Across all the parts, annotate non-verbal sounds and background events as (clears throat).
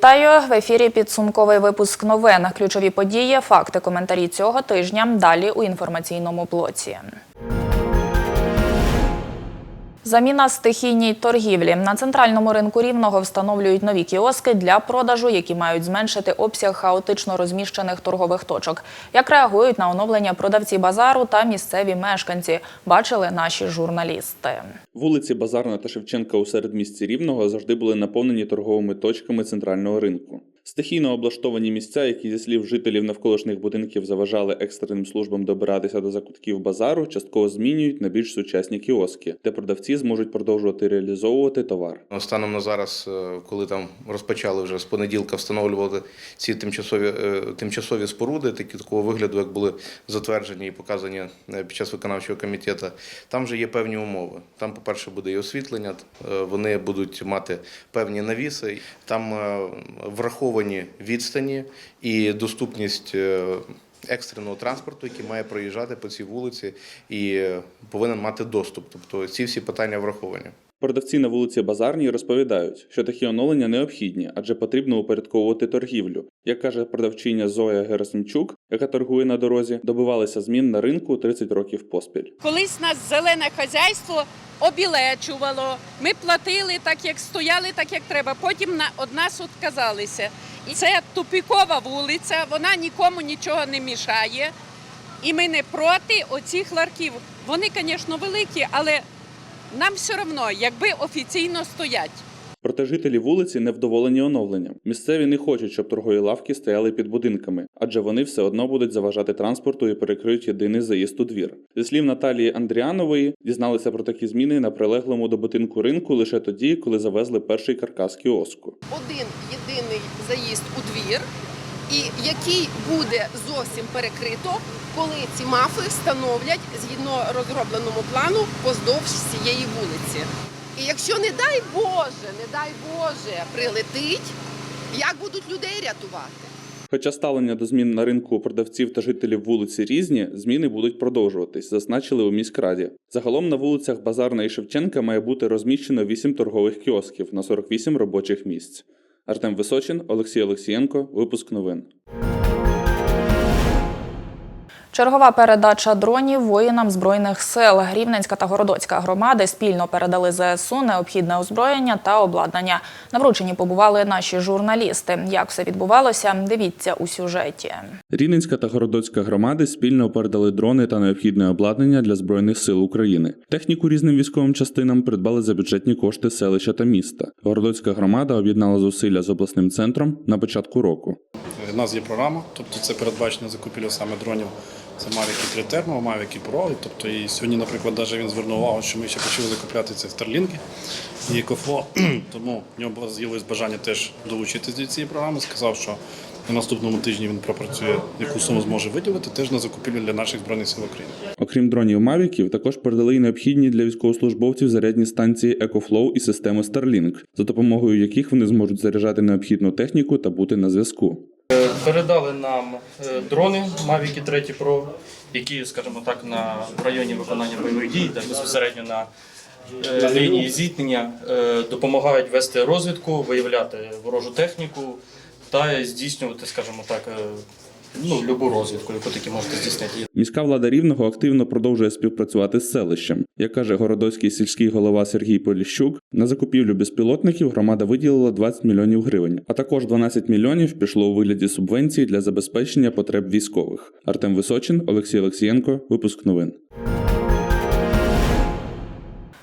Вітаю в ефірі. Підсумковий випуск новин. Ключові події, факти, коментарі цього тижня. Далі у інформаційному блоці. Заміна стихійній торгівлі на центральному ринку рівного встановлюють нові кіоски для продажу, які мають зменшити обсяг хаотично розміщених торгових точок. Як реагують на оновлення продавці базару та місцеві мешканці, бачили наші журналісти. Вулиці Базарна та Шевченка у середмісті Рівного завжди були наповнені торговими точками центрального ринку. Стихійно облаштовані місця, які зі слів жителів навколишніх будинків заважали екстреним службам добиратися до закутків базару, частково змінюють на більш сучасні кіоски, де продавці зможуть продовжувати реалізовувати товар. Ну, Станом на зараз, е, коли там розпочали вже з понеділка встановлювати ці тимчасові, е, тимчасові споруди, такі такого вигляду, як були затверджені і показані е, під час виконавчого комітету, там вже є певні умови. Там, по-перше, буде і освітлення, вони будуть мати певні навіси, там е, враховані відстані і доступність. е, Екстреного транспорту, який має проїжджати по цій вулиці і е, повинен мати доступ. Тобто ці всі питання враховані. Продавці на вулиці Базарній розповідають, що такі оновлення необхідні, адже потрібно упорядковувати торгівлю. Як каже продавчиня Зоя Герасимчук, яка торгує на дорозі, добивалися змін на ринку 30 років поспіль. Колись нас зелене хазяйство обілечувало. Ми платили так, як стояли, так як треба. Потім на од нас відказалися. І це тупікова вулиця, вона нікому нічого не мішає. І ми не проти оцих ларків. Вони, звісно, великі, але нам все одно, якби офіційно стоять. Проте жителі вулиці невдоволені оновленням. Місцеві не хочуть, щоб торгові лавки стояли під будинками, адже вони все одно будуть заважати транспорту і перекриють єдиний заїзд у двір. Зі слів Наталії Андріанової, дізналися про такі зміни на прилеглому до будинку ринку лише тоді, коли завезли перший каркас кіоску. один єдиний заїзд у двір, і який буде зовсім перекрито, коли ці мафи встановлять згідно розробленому плану поздовж цієї вулиці. І якщо не дай Боже, не дай Боже, прилетить, як будуть людей рятувати? Хоча ставлення до змін на ринку продавців та жителів вулиці різні, зміни будуть продовжуватись, зазначили у міськраді. Загалом на вулицях Базарна і Шевченка має бути розміщено 8 торгових кіосків на 48 робочих місць. Артем Височин, Олексій Олексієнко, випуск новин. Чергова передача дронів воїнам збройних сил. Рівненська та Городоцька громади спільно передали ЗСУ необхідне озброєння та обладнання. На врученні побували наші журналісти. Як все відбувалося, дивіться у сюжеті. Рівненська та Городоцька громади спільно передали дрони та необхідне обладнання для збройних сил України. Техніку різним військовим частинам придбали за бюджетні кошти селища та міста. Городоцька громада об'єднала зусилля з обласним центром на початку року. У нас є програма, тобто це передбачено закупівля саме дронів. Це Mavic 3 Thermo, Mavic Pro. Тобто і сьогодні, наприклад, навіть він звернув увагу, що ми ще почали закупляти це Starlink і EcoFlow. (clears throat) Тому в нього з'явилось бажання теж долучитися до цієї програми. Сказав, що на наступному тижні він пропрацює, яку суму зможе виділити, теж на закупівлю для наших збройних сил України. Окрім дронів Мавіків, також передали й необхідні для військовослужбовців зарядні станції EcoFlow і системи Starlink, за допомогою яких вони зможуть заряджати необхідну техніку та бути на зв'язку. Передали нам е, дрони Mavic 3 Pro, які, скажімо так, на в районі виконання бойових дій, де безпосередньо на е, лінії зіткнення е, допомагають вести розвідку, виявляти ворожу техніку та здійснювати, скажімо так, е, ну, любу розвідку, яку таки можете здійснити. Міська влада Рівного активно продовжує співпрацювати з селищем. Як каже городоцький сільський голова Сергій Поліщук, на закупівлю безпілотників громада виділила 20 мільйонів гривень, а також 12 мільйонів пішло у вигляді субвенції для забезпечення потреб військових. Артем Височин, Олексій Олексієнко, випуск новин.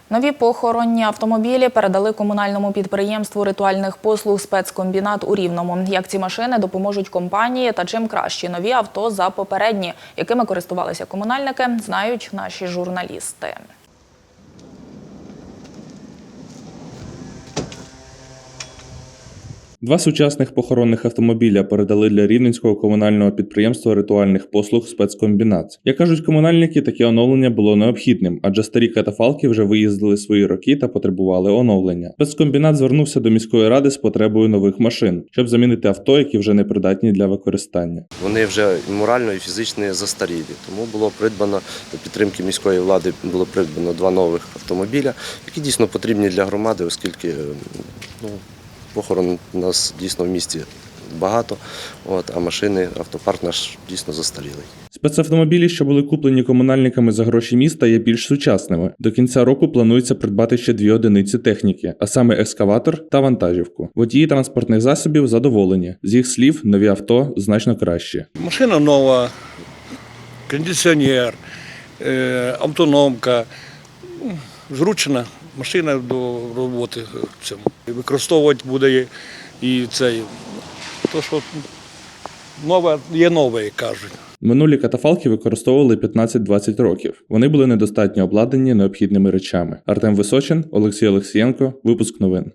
Нові похоронні автомобілі передали комунальному підприємству ритуальних послуг спецкомбінат у Рівному. Як ці машини допоможуть компанії та чим кращі нові авто за попередні, якими користувалися комунальники, знають наші журналісти. Два сучасних похоронних автомобіля передали для рівненського комунального підприємства ритуальних послуг спецкомбінат. Як кажуть комунальники, таке оновлення було необхідним, адже старі катафалки вже виїздили свої роки та потребували оновлення. Спецкомбінат звернувся до міської ради з потребою нових машин, щоб замінити авто, які вже не придатні для використання. Вони вже морально і фізично застарілі. Тому було придбано до підтримки міської влади було придбано два нових автомобіля, які дійсно потрібні для громади, оскільки ну, похорон у нас дійсно в місті багато, от, а машини, автопарк наш дійсно застарілий. Спецавтомобілі, що були куплені комунальниками за гроші міста, є більш сучасними. До кінця року планується придбати ще дві одиниці техніки, а саме екскаватор та вантажівку. Водії транспортних засобів задоволені. З їх слів, нові авто значно кращі. Машина нова, кондиціонер, е, автономка. Зручна машина до роботи цим. Використовувати буде і цей. То, що нове є нове, як кажуть. Минулі катафалки використовували 15-20 років. Вони були недостатньо обладнані необхідними речами. Артем Височин, Олексій Олексієнко. Випуск новин.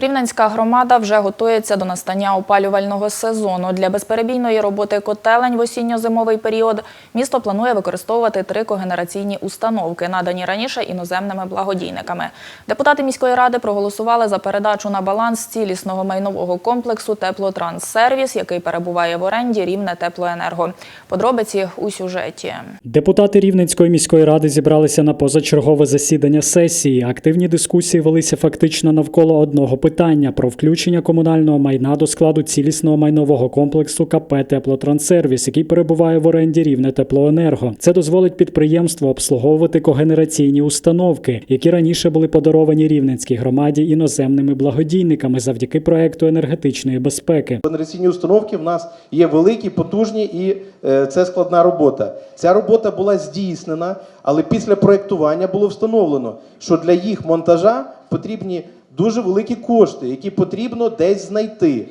Рівненська громада вже готується до настання опалювального сезону. Для безперебійної роботи котелень в осінньо-зимовий період місто планує використовувати три когенераційні установки, надані раніше іноземними благодійниками. Депутати міської ради проголосували за передачу на баланс цілісного майнового комплексу Теплотранссервіс, який перебуває в оренді рівне теплоенерго. Подробиці у сюжеті. Депутати Рівненської міської ради зібралися на позачергове засідання сесії. Активні дискусії велися фактично навколо одного питання про включення комунального майна до складу цілісного майнового комплексу КП Теплотранссервіс, який перебуває в оренді рівне теплоенерго. Це дозволить підприємству обслуговувати когенераційні установки, які раніше були подаровані рівненській громаді іноземними благодійниками завдяки проекту енергетичної безпеки. Генераційні установки в нас є великі, потужні і е, це складна робота. Ця робота була здійснена, але після проєктування було встановлено, що для їх монтажа потрібні дуже великі кошти, які потрібно десь знайти.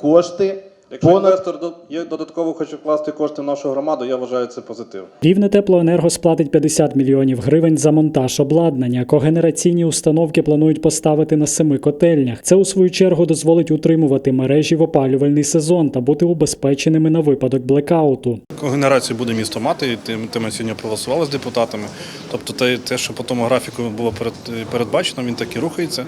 Кошти Якщо понад інвестор додатково хоче вкласти кошти в нашу громаду, я вважаю це позитив. Рівне теплоенерго сплатить 50 мільйонів гривень за монтаж обладнання. Когенераційні установки планують поставити на семи котельнях. Це у свою чергу дозволить утримувати мережі в опалювальний сезон та бути убезпеченими на випадок блекауту. Когенерацію буде місто мати, і тим, тим ми сьогодні проголосували з депутатами. Тобто те, те, що по тому графіку було перед, передбачено, він так і рухається.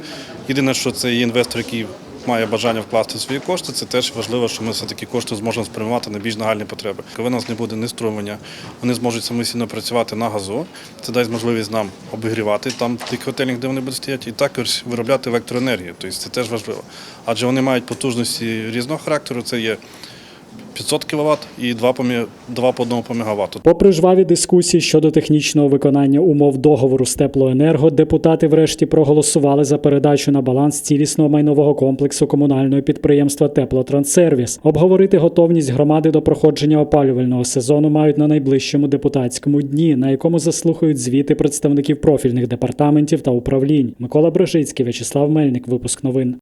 Єдине, що це є інвестор, який має бажання вкласти свої кошти, це теж важливо, що ми все-таки кошти зможемо спрямувати на більш нагальні потреби. Коли у нас не буде ні струмення, вони зможуть самостійно працювати на газу. Це дасть можливість нам обігрівати там в тих котельнях, де вони будуть стояти, і також виробляти електроенергію. Тобто це теж важливо. Адже вони мають потужності різного характеру. Це є 500 кВт і 2 по, мі- 2 по 1 по мегаватту. Попри жваві дискусії щодо технічного виконання умов договору з теплоенерго, депутати врешті проголосували за передачу на баланс цілісного майнового комплексу комунального підприємства Теплотранссервіс. Обговорити готовність громади до проходження опалювального сезону мають на найближчому депутатському дні, на якому заслухають звіти представників профільних департаментів та управлінь. Микола Брожицький, В'ячеслав Мельник. Випуск новин.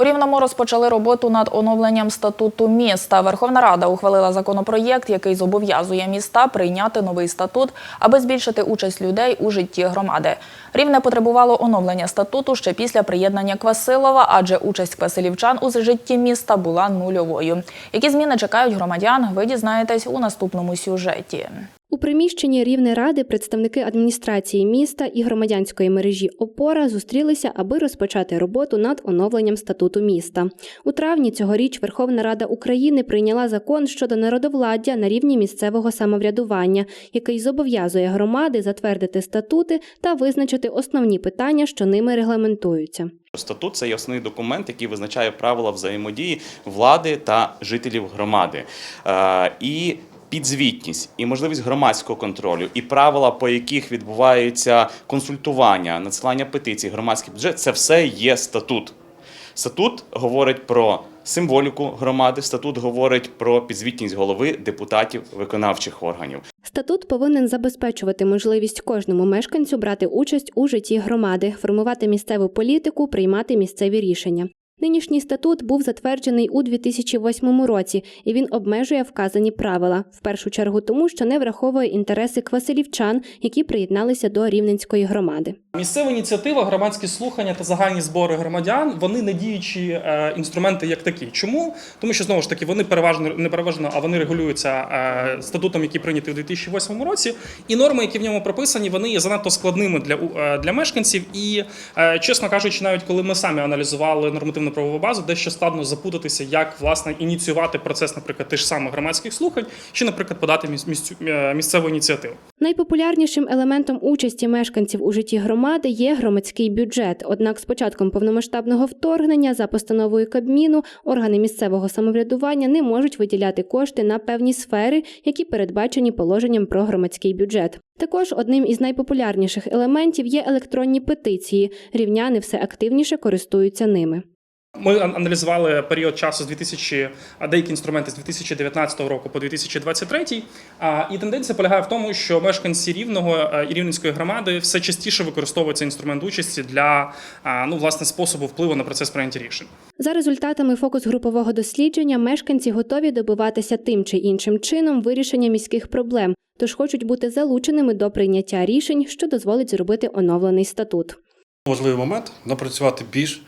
У Рівному розпочали роботу над оновленням статуту міста. Верховна Рада ухвалила законопроєкт, який зобов'язує міста прийняти новий статут, аби збільшити участь людей у житті громади. Рівне потребувало оновлення статуту ще після приєднання Квасилова, адже участь квасилівчан у житті міста була нульовою. Які зміни чекають громадян, ви дізнаєтесь у наступному сюжеті. У приміщенні Рівне Ради представники адміністрації міста і громадянської мережі Опора зустрілися, аби розпочати роботу над оновленням статуту міста. У травні цьогоріч Верховна Рада України прийняла закон щодо народовладдя на рівні місцевого самоврядування, який зобов'язує громади затвердити статути та визначити основні питання, що ними регламентуються. Статут це є основний документ, який визначає правила взаємодії влади та жителів громади. Е, І підзвітність, і можливість громадського контролю, і правила, по яких відбуваються консультування, надсилання петицій, громадський бюджет це все є статут. Статут говорить про символіку громади, статут говорить про підзвітність голови депутатів виконавчих органів. Статут повинен забезпечувати можливість кожному мешканцю брати участь у житті громади, формувати місцеву політику, приймати місцеві рішення. Нинішній статут був затверджений у 2008 році, і він обмежує вказані правила, в першу чергу тому, що не враховує інтереси квасилівчан, які приєдналися до рівненської громади. Місцева ініціатива, громадські слухання та загальні збори громадян вони не діючі е, інструменти як такі. Чому? Тому що знову ж таки вони переважно не переважно, а вони регулюються е, статутом, який прийнятий у 2008 році. І норми, які в ньому прописані, вони є занадто складними для е, для мешканців. І чесно кажучи, навіть коли ми самі аналізували нормативну правову базу, дещо складно запутатися, як власне ініціювати процес, наприклад, тих ж самих громадських слухань, чи, наприклад, подати місцеву ініціативу. Найпопулярнішим елементом участі мешканців у житті громади є громадський бюджет. Однак з початком повномасштабного вторгнення за постановою Кабміну органи місцевого самоврядування не можуть виділяти кошти на певні сфери, які передбачені положенням про громадський бюджет. Також одним із найпопулярніших елементів є електронні петиції. Рівняни все активніше користуються ними. Ми аналізували період часу з 2000, а деякі інструменти з 2019 року по 2023, а, і тенденція полягає в тому, що мешканці рівного е, і рівненської громади все частіше використовують цей інструмент участі для ну власне способу впливу на процес прийняття рішень. За результатами фокус-групового дослідження, мешканці готові добиватися тим чи іншим чином вирішення міських проблем, тож хочуть бути залученими до прийняття рішень, що дозволить зробити оновлений статут. Важливий момент напрацювати більш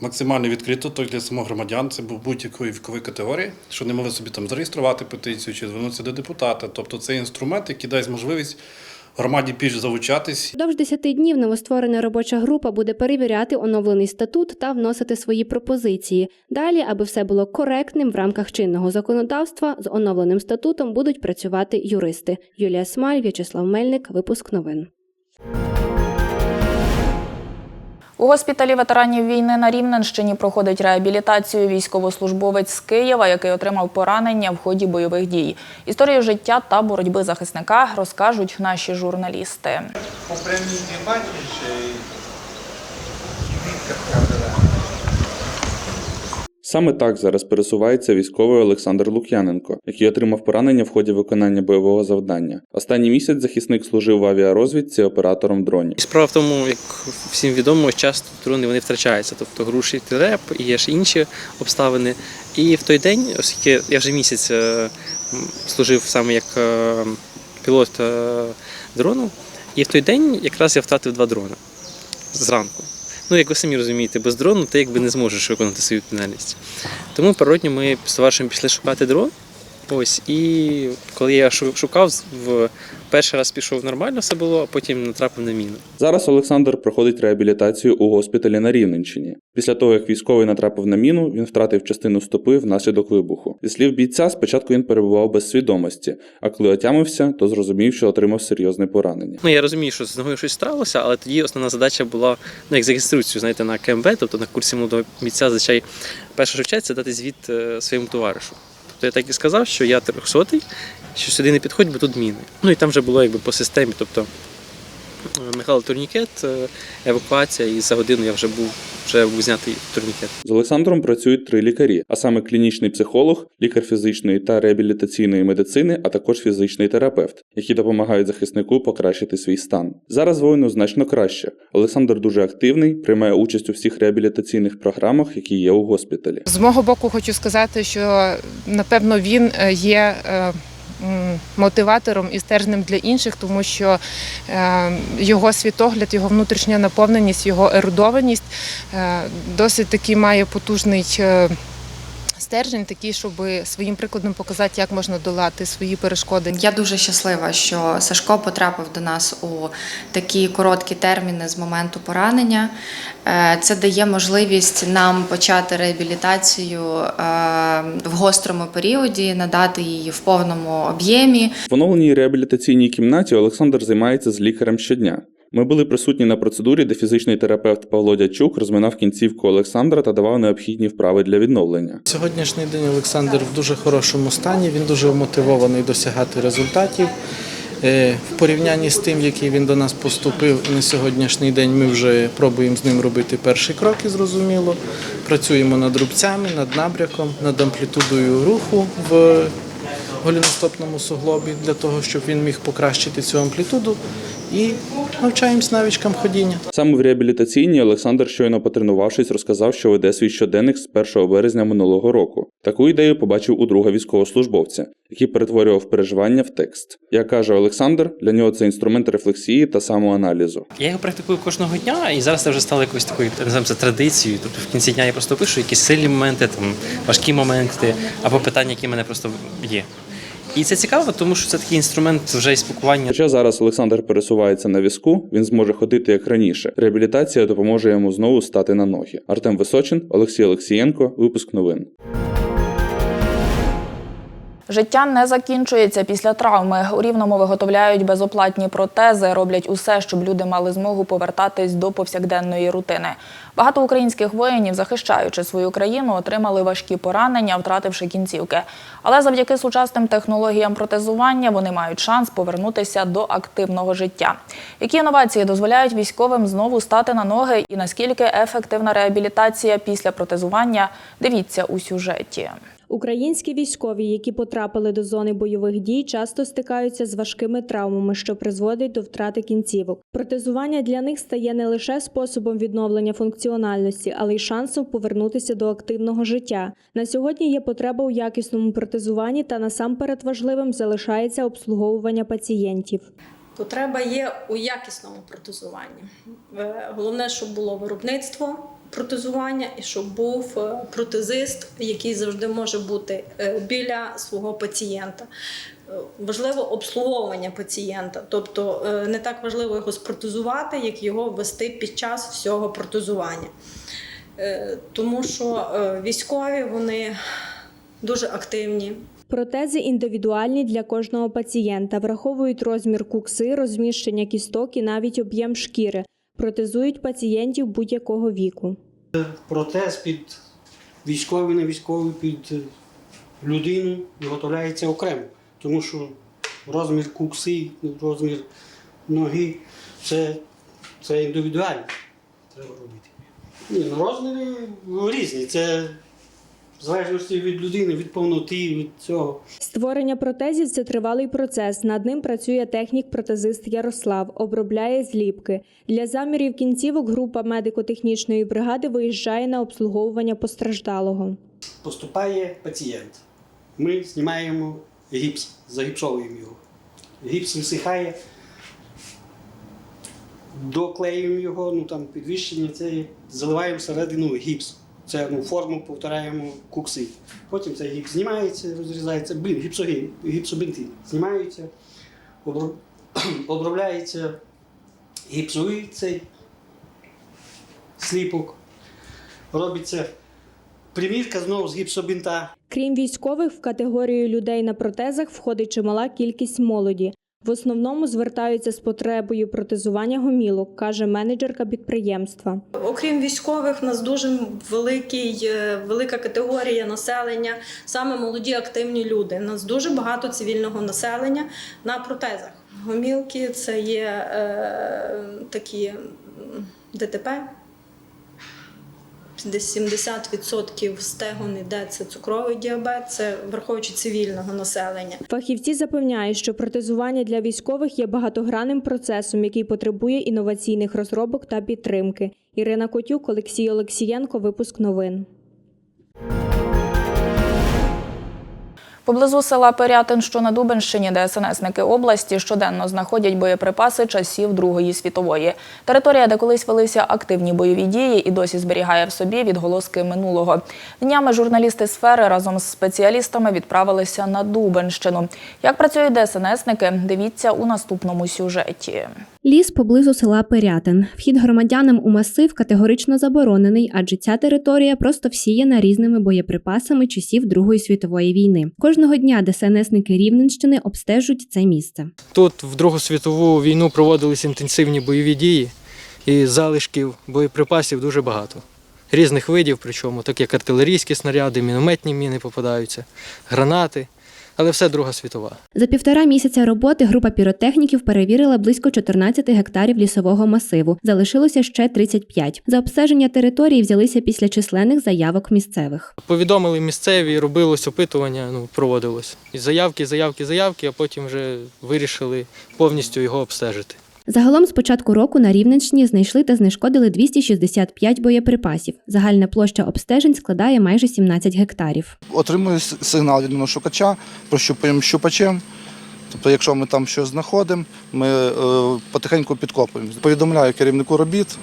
максимально відкрито то для самих громадян, це був будь-якої вікової категорії, що не могли собі там зареєструвати петицію чи звернутися до депутата. Тобто це інструмент, який дасть можливість громаді більш залучатись Вдовж 10 днів новостворена робоча група буде перевіряти оновлений статут та вносити свої пропозиції. Далі, аби все було коректним в рамках чинного законодавства, з оновленим статутом будуть працювати юристи. Юлія Смаль, В'ячеслав Мельник, випуск новин. У госпіталі ветеранів війни на Рівненщині проходить реабілітацію військовослужбовець з Києва, який отримав поранення в ході бойових дій. Історію життя та боротьби захисника розкажуть наші журналісти. По прямій Саме так зараз пересувається військовий Олександр Лук'яненко, який отримав поранення в ході виконання бойового завдання. Останній місяць захисник служив в авіарозвідці оператором дронів. Справа в тому, як всім відомо, часто дрони вони втрачаються. Тобто груші реп, і є ж інші обставини. І в той день, оскільки я вже місяць е, служив саме як е, пілот е, дрону, і в той день якраз я втратив два дрони зранку. Ну, як ви самі розумієте, без дрону ти якби не зможеш виконати свою відповідальність. Тому природньо ми з товаришем пішли шукати дрон. Ось, і коли я шу- шукав, в перший раз пішов нормально, все було, а потім натрапив на міну. Зараз Олександр проходить реабілітацію у госпіталі на Рівненщині. Після того, як військовий натрапив на міну, він втратив частину стопи внаслідок вибуху. Зі слів бійця, спочатку він перебував без свідомості, а коли отямився, то зрозумів, що отримав серйозне поранення. Ну, я розумію, що з ногою щось сталося, але тоді основна задача була ну, як за інструкцію, знаєте, на КМБ, тобто на курсі молодого бійця, зазвичай перше, що вчать, дати звіт е, своєму товаришу. Тобто я так і сказав, що я трьохсотий, що сюди не підходь, бо тут міни. Ну і там вже було якби по системі, тобто Михайло турнікет, е, евакуація, і за годину я вже був вже був знятий турнікет. З Олександром працюють три лікарі, а саме клінічний психолог, лікар фізичної та реабілітаційної медицини, а також фізичний терапевт, які допомагають захиснику покращити свій стан. Зараз воїну значно краще. Олександр дуже активний, приймає участь у всіх реабілітаційних програмах, які є у госпіталі. З мого боку, хочу сказати, що напевно він е, є е, мотиватором і стержнем для інших, тому що е, його світогляд, його внутрішня наповненість, його ерудованість е, досить таки має потужний. Стержень такий, щоб своїм прикладом показати, як можна долати свої перешкоди. Я дуже щаслива, що Сашко потрапив до нас у такі короткі терміни з моменту поранення. Е, Це дає можливість нам почати реабілітацію е, в гострому періоді, надати її в повному об'ємі. В оновленій реабілітаційній кімнаті Олександр займається з лікарем щодня. Ми були присутні на процедурі, де фізичний терапевт Павло Дячук розминав кінцівку Олександра та давав необхідні вправи для відновлення. Сьогоднішній день Олександр в дуже хорошому стані, він дуже мотивований досягати результатів. Е, В порівнянні з тим, який він до нас поступив на сьогоднішній день, ми вже пробуємо з ним робити перші кроки, зрозуміло. Працюємо над рубцями, над набряком, над амплітудою руху в голіностопному суглобі для того, щоб він міг покращити цю амплітуду і навчаємось навичкам ходіння. Саме в реабілітаційній Олександр, щойно потренувавшись, розказав, що веде свій щоденник з 1 березня минулого року. Таку ідею побачив у друга військовослужбовця, який перетворював переживання в текст. Як каже Олександр, для нього це інструмент рефлексії та самоаналізу. Я його практикую кожного дня, і зараз це вже стало якоюсь такою називаємо це традицією. Тобто в кінці дня я просто пишу якісь сильні моменти, там важкі моменти або питання, які в мене просто є. І це цікаво, тому що це такий інструмент вже і спілкування. Хоча зараз Олександр пересувається на візку, він зможе ходити як раніше. Реабілітація допоможе йому знову стати на ноги. Артем Височин, Олексій Олексієнко, випуск новин. Життя не закінчується після травми. У Рівному виготовляють безоплатні протези, роблять усе, щоб люди мали змогу повертатись до повсякденної рутини. Багато українських воїнів, захищаючи свою країну, отримали важкі поранення, втративши кінцівки. Але завдяки сучасним технологіям протезування вони мають шанс повернутися до активного життя. Які інновації дозволяють військовим знову стати на ноги і наскільки ефективна реабілітація після протезування? Дивіться у сюжеті. Українські військові, які потрапили до зони бойових дій, часто стикаються з важкими травмами, що призводить до втрати кінцівок. Протезування для них стає не лише способом відновлення функціональності, але й шансом повернутися до активного життя. На сьогодні є потреба у якісному протезуванні та насамперед важливим залишається обслуговування пацієнтів. Потреба є у якісному протезуванні. Е, Головне, щоб було виробництво протезування і щоб був е, протезист, який завжди може бути е, біля свого пацієнта. Е, Важливо обслуговування пацієнта, тобто не так важливо його спротезувати, як його вести під час всього протезування. Тому що військові вони дуже активні, Протези індивідуальні для кожного пацієнта, враховують розмір кукси, розміщення кісток і навіть об'єм шкіри. Протезують пацієнтів будь-якого віку. Протез під військовий, не військовий, під людину виготовляється окремо, тому що розмір кукси, розмір ноги це, це індивідуально треба робити. Ну, розміри різні. Це в залежності від людини, від повноти, від цього. Створення протезів це тривалий процес. Над ним працює технік-протезист Ярослав, обробляє зліпки. Для замірів кінцівок група медико-технічної бригади виїжджає на обслуговування постраждалого. Поступає пацієнт. Ми знімаємо гіпс, загіпсовуємо його. Гіпс висихає, доклеюємо його, ну там підвищення, це заливаємо всередину гіпс. Це ну, форму повторяємо кукси. Потім цей гіпс знімається, розрізається, бин, гіпсогін, гіпсобинти знімаються, оброб- (clears throat) обробляється гіпсовий цей сліпок. Робиться примірка знову з гіпсобінта. Крім військових, в категорію людей на протезах входить чимала кількість молоді. В основному звертаються з потребою протезування гомілок, каже менеджерка підприємства. Окрім військових, у нас дуже великий, е, велика категорія населення, саме молоді активні люди. У нас дуже багато цивільного населення на протезах. Гомілки це є е, такі ДТП. Десь 70% стегон іде це цукровий діабет, це враховуючи цивільного населення. Фахівці запевняють, що протезування для військових є багатогранним процесом, який потребує інноваційних розробок та підтримки. Ірина Котюк, Олексій Олексієнко, випуск новин. Поблизу села Пирятин, що на Дубенщині, ДСНСники області щоденно знаходять боєприпаси часів Другої світової. Територія, де колись велися активні бойові дії, і досі зберігає в собі відголоски минулого. Днями журналісти сфери разом з спеціалістами відправилися на Дубенщину. Як працюють ДСНСники, дивіться у наступному сюжеті. Ліс поблизу села Пирятин. Вхід громадянам у масив категорично заборонений, адже ця територія просто всіяна різними боєприпасами часів Другої світової війни. Кожного дня ДСНСники Рівненщини обстежують це місце. Тут в Другу світову війну проводились інтенсивні бойові дії, і залишків боєприпасів дуже багато. Різних видів, причому, так як артилерійські снаряди, мінометні міни попадаються, гранати, але все Друга світова. За півтора місяця роботи група піротехніків перевірила близько 14 гектарів лісового масиву. Залишилося ще 35. За обстеження території взялися після численних заявок місцевих. Повідомили місцеві, робилось опитування, ну, проводилось. І заявки, заявки, заявки, а потім вже вирішили повністю його обстежити. Загалом з початку року на Рівненщині знайшли та знешкодили 265 боєприпасів. Загальна площа обстежень складає майже 17 гектарів. отримую сигнал від шукача, прощупуємо щупачем. Тобто, якщо ми там щось знаходимо, ми е, потихеньку підкопуємо. Повідомляю керівнику робіт,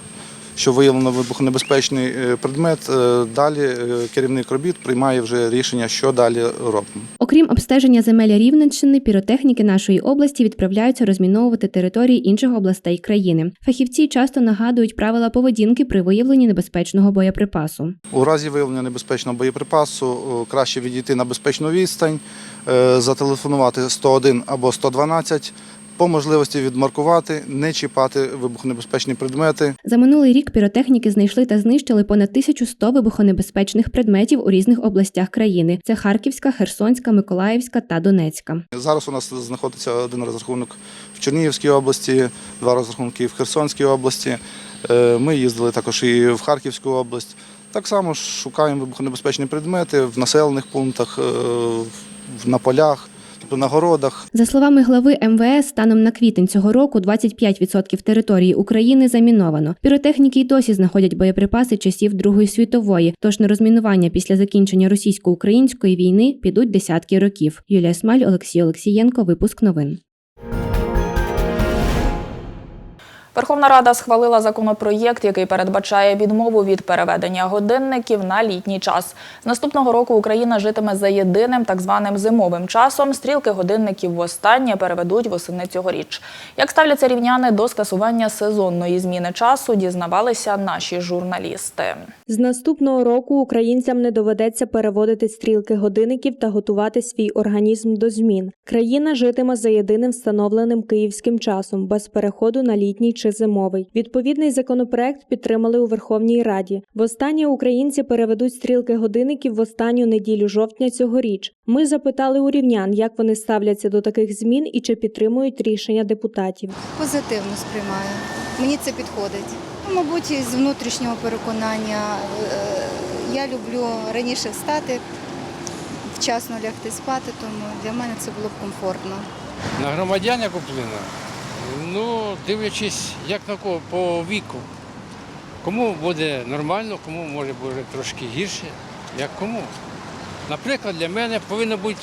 що виявлено вибухонебезпечний е, предмет. Е, Далі е, керівник робіт приймає вже рішення, що далі робимо. Окрім обстеження земель Рівненщини, піротехніки нашої області відправляються розміновувати території інших областей країни. Фахівці часто нагадують правила поведінки при виявленні небезпечного боєприпасу. У разі виявлення небезпечного боєприпасу краще відійти на безпечну відстань, зателефонувати 101 або 112, по можливості відмаркувати, не чіпати вибухонебезпечні предмети. За минулий рік піротехніки знайшли та знищили понад 1100 вибухонебезпечних предметів у різних областях країни: це Харківська, Херсонська, Миколаївська та Донецька. Зараз у нас знаходиться один розрахунок в Чернігівській області, два розрахунки в Херсонській області. Е, Ми їздили також і в Харківську область. Так само шукаємо вибухонебезпечні предмети в населених пунктах, е, на полях, тобто на городах. За словами глави МВС, станом на квітень цього року 25% території України заміновано. Піротехніки й досі знаходять боєприпаси часів Другої світової. Тож на розмінування після закінчення російсько-української війни підуть десятки років. Юлія Смаль, Олексій Олексієнко. Випуск новин. Верховна Рада схвалила законопроєкт, який передбачає відмову від переведення годинників на літній час. З наступного року Україна житиме за єдиним так званим зимовим часом. Стрілки годинників востаннє переведуть восени цьогоріч. Як ставляться рівняни до скасування сезонної зміни часу, дізнавалися наші журналісти. З наступного року українцям не доведеться переводити стрілки годинників та готувати свій організм до змін. Країна житиме за єдиним встановленим київським часом, без переходу на літній чи зимовий. Відповідний законопроект підтримали у Верховній Раді. Востаннє українці переведуть стрілки годинників в останню неділю жовтня цьогоріч. Ми запитали у рівнян, як вони ставляться до таких змін і чи підтримують рішення депутатів. Позитивно сприймаю. Мені це підходить. Ну, Мабуть, з внутрішнього переконання е, я люблю раніше встати, вчасно лягти спати, тому для мене це було б комфортно. На громадянина вплине? Ну, дивлячись, як на кого по віку. Кому буде нормально, кому може буде трошки гірше, як кому. Наприклад, для мене повинно бути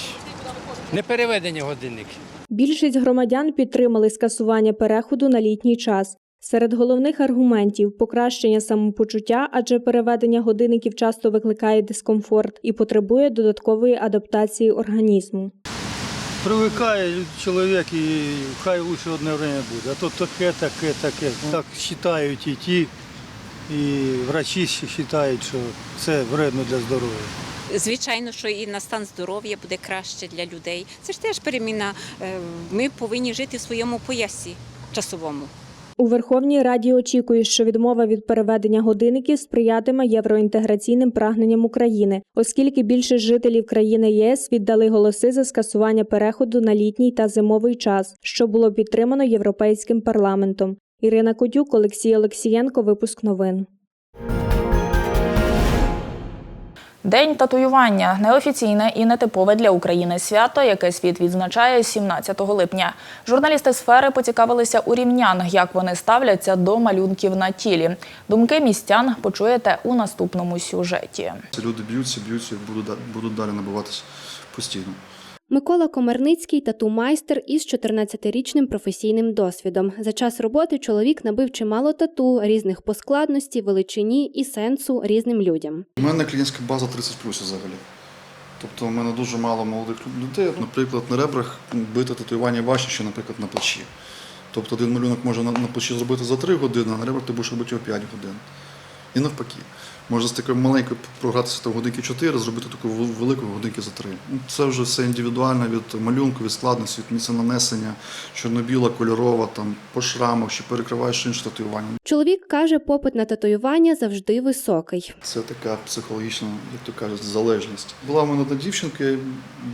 не переведення годинників. Більшість громадян підтримали скасування переходу на літній час. Серед головних аргументів покращення самопочуття, адже переведення годинників часто викликає дискомфорт і потребує додаткової адаптації організму. Привикає чоловік і хай лучше одне время буде. А то таке, таке, таке. Так вважають і ті, і врачі вважають, що це вредно для здоров'я. Звичайно, що і на стан здоров'я буде краще для людей. Це ж теж переміна. Е, Ми повинні жити в своєму поясі часовому. У Верховній Раді очікує, що відмова від переведення годинників сприятиме євроінтеграційним прагненням України, оскільки більше жителів країни ЄС віддали голоси за скасування переходу на літній та зимовий час, що було підтримано Європейським парламентом. Ірина Кодюк, Олексій Олексієнко. Випуск новин. День татуювання неофіційне і нетипове для України свято, яке світ відзначає 17 липня. Журналісти сфери поцікавилися у рівнян, як вони ставляться до малюнків на тілі. Думки містян почуєте у наступному сюжеті. Люди б'ються, б'ються будуть, да- будуть далі набиватися постійно. Микола Комарницький тату-майстер із 14-річним професійним досвідом. За час роботи чоловік набив чимало тату різних по складності, величині і сенсу різним людям. У мене клієнтська база 30 взагалі. Тобто у мене дуже мало молодих людей. Наприклад, на ребрах бити татуювання важче, що, наприклад, на плечі. Тобто один малюнок може на плечі зробити за 3 години, а на ребрах ти будеш робити його 5 годин. І навпаки. Можна з такою маленькою програтися там годинки 4, зробити таку вел- велику годинки за 3. Ну, Це вже все індивідуально від малюнку, від складності, від місця нанесення, чорно-біла, кольорова, там, по шрамах, чи перекриваєш інше татуювання. Чоловік каже, попит на татуювання завжди високий. Це така психологічна, як то кажуть, залежність. Була в мене одна дівчинка, я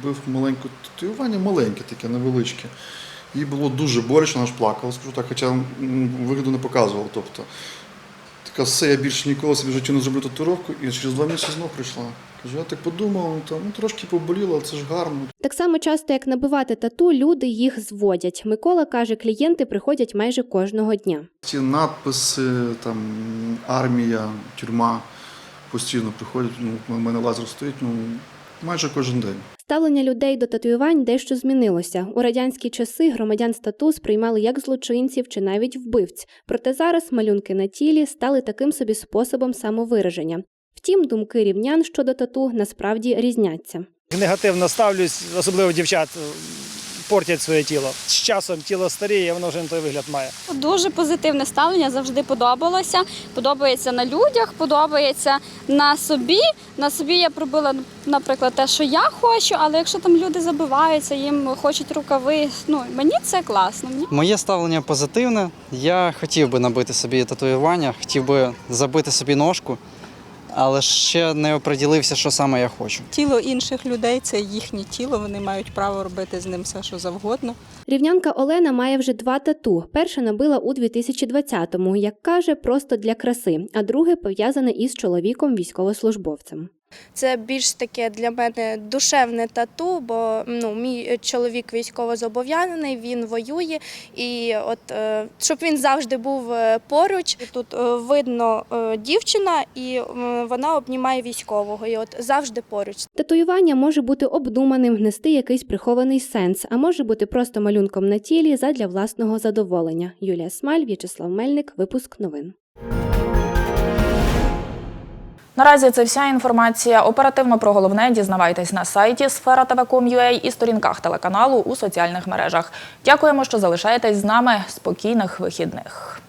бив маленьке татуювання, маленьке, таке невеличке. Їй було дуже боляче, вона ж плакала, скажу так, хоча вигляду не показувала. Тобто, Каже, все, я більше ніколи собі в житті не зроблю татуїровку, і через два місяці знов прийшла. Кажу, я так подумав, ну, там, ну, трошки поболіло, але це ж гарно. Так само часто, як набивати тату, люди їх зводять. Микола каже, клієнти приходять майже кожного дня. Ці надписи, там, армія, тюрма постійно приходять, ну, у мене лазер стоїть, ну, майже кожен день. Ставлення людей до татуювань дещо змінилося. У радянські часи громадян стату тату сприймали як злочинців чи навіть вбивць. Проте зараз малюнки на тілі стали таким собі способом самовираження. Втім, думки рівнян щодо тату насправді різняться. Негативно ставлюсь, особливо дівчат портять своє тіло. З часом тіло старіє, воно вже не той вигляд має. Дуже позитивне ставлення завжди подобалося. Подобається на людях, подобається на собі. На собі я пробила, наприклад, те, що я хочу, але якщо там люди забиваються, їм хочуть рукави. Ну мені це класно. Мені Моє ставлення позитивне. Я хотів би набити собі татуювання, хотів би забити собі ножку, але ще не оприділився, що саме я хочу. Тіло інших людей це їхнє тіло, вони мають право робити з ним все, що завгодно. Рівнянка Олена має вже два тату. Перше набила у 2020-му, як каже, просто для краси, а друге пов'язане із чоловіком військовослужбовцем. Це більш таке для мене душевне тату, бо ну, мій чоловік військовозобов'язаний, він воює, і от е, щоб він завжди був е, поруч. Тут е, видно дівчина, і вона обнімає військового, і от завжди поруч. Татуювання може бути обдуманим, нести якийсь прихований сенс, а може бути просто малюнком на тілі задля власного задоволення. Юлія Смаль, В'ячеслав Мельник, випуск новин. Наразі це вся інформація. Оперативно про головне дізнавайтесь на сайті сфера і сторінках телеканалу у соціальних мережах. Дякуємо, що залишаєтесь з нами. Спокійних вихідних.